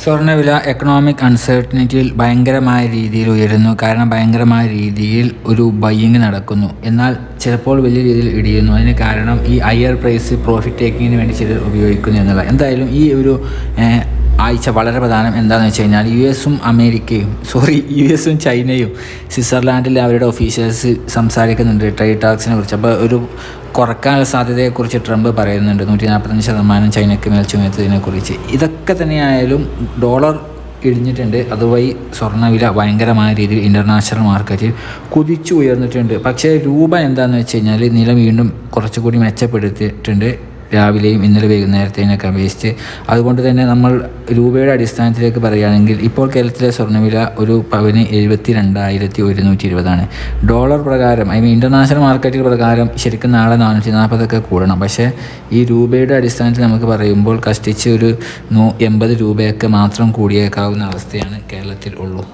സ്വർണവില എക്കണോമിക് അൺസർട്ടനിറ്റിയിൽ ഭയങ്കരമായ രീതിയിൽ ഉയരുന്നു. കാരണം ഭയങ്കരമായ രീതിയിൽ ഒരു ബയ്യിങ് നടക്കുന്നു. എന്നാൽ ചിലപ്പോൾ വലിയ രീതിയിൽ ഇടിയുന്നു. അതിന് കാരണം ഈ ഹയർ പ്രൈസ് പ്രോഫിറ്റ് ടേക്കിങ്ങിന് വേണ്ടി ചിലർ ഉപയോഗിക്കുന്നു എന്നുള്ള എന്തായാലും ഈ ഒരു ആഴ്ച വളരെ പ്രധാനം എന്താണെന്ന് വെച്ച് കഴിഞ്ഞാൽ യു എസും അമേരിക്കയും സോറി യു എസും ചൈനയും സ്വിറ്റ്സർലാൻഡിലെ അവരുടെ ഒഫീഷ്യൽസ് സംസാരിക്കുന്നുണ്ട് ട്രേഡ് ടാക്സിനെ കുറിച്ച്. അപ്പോൾ ഒരു കുറക്കാനുള്ള സാധ്യതയെക്കുറിച്ച് ട്രംപ് പറയുന്നുണ്ട്. നൂറ്റി നാൽപ്പത്തഞ്ച് ശതമാനം ചൈനയ്ക്ക് മേൽ ചുമത്തിയതിനെക്കുറിച്ച് ഇതൊക്കെ തന്നെയായാലും ഡോളർ ഇടിഞ്ഞിട്ടുണ്ട്. അതുവഴി സ്വർണവില ഭയങ്കരമായ രീതിയിൽ ഇന്റർനാഷണൽ മാർക്കറ്റിൽ കുതിച്ചു ഉയർന്നിട്ടുണ്ട് പക്ഷേ രൂപ എന്താണെന്ന് വെച്ച് കഴിഞ്ഞാൽ നില വീണ്ടും കുറച്ചുകൂടി മെച്ചപ്പെടുത്തിയിട്ടുണ്ട്. രാവിലെയും ഇന്നലെ വൈകുന്നേരത്തേനൊക്കെ അപേക്ഷിച്ച്. അതുകൊണ്ട് തന്നെ നമ്മൾ രൂപയുടെ അടിസ്ഥാനത്തിലേക്ക് പറയുകയാണെങ്കിൽ ഇപ്പോൾ കേരളത്തിലെ സ്വർണവില ഒരു പവന് എഴുപത്തി രണ്ടായിരത്തി ഒരുന്നൂറ്റി ഇരുപതാണ് ഡോളർ പ്രകാരം ഐ മീൻ ഇന്റർനാഷണൽ മാർക്കറ്റ് പ്രകാരം ശരിക്കും നാളെ നാനൂറ്റി നാൽപ്പതൊക്കെ കൂടണം. പക്ഷേ ഈ രൂപയുടെ അടിസ്ഥാനത്തിൽ നമുക്ക് പറയുമ്പോൾ കഷ്ടിച്ച് ഒരു നൂ എൺപത് രൂപയൊക്കെ മാത്രം കൂടിയേക്കാവുന്ന അവസ്ഥയാണ് കേരളത്തിൽ ഉള്ളൂ.